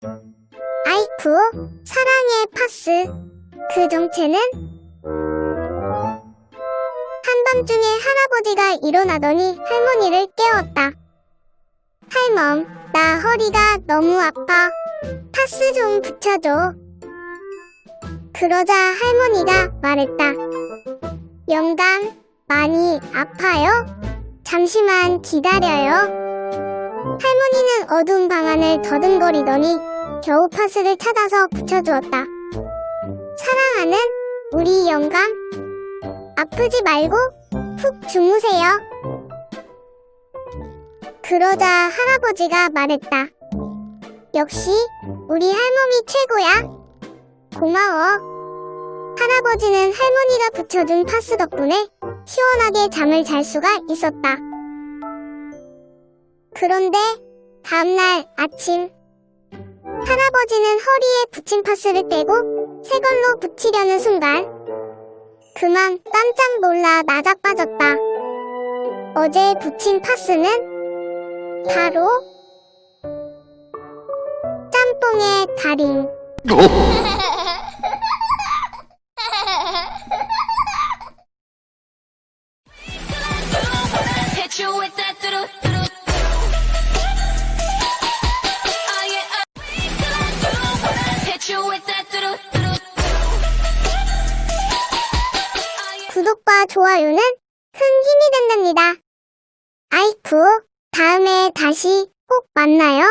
아이쿠, 사랑의 파스. 그 정체는? 한밤중에 할아버지가 일어나더니 할머니를 깨웠다. 할멈, 나 허리가 너무 아파. 파스 좀 붙여줘. 그러자 할머니가 말했다. 영감, 많이 아파요? 잠시만 기다려요. 할머니는 어두운 방 안을 더듬거리더니 겨우 파스를 찾아서 붙여주었다. 사랑하는 우리 영감, 아프지 말고 푹 주무세요. 그러자 할아버지가 말했다. 역시 우리 할멈이 최고야. 고마워. 할아버지는 할머니가 붙여준 파스 덕분에 시원하게 잠을 잘 수가 있었다. 그런데 다음날 아침 할아버지는 허리에 붙인 파스를 떼고 새 걸로 붙이려는 순간 그만 깜짝 놀라 나자빠졌다. 어제 붙인 파스는 바로 짬뽕의 달인. 구독과 좋아요는 큰 힘이 된답니다. 아이쿠, 다음에 다시 꼭 만나요.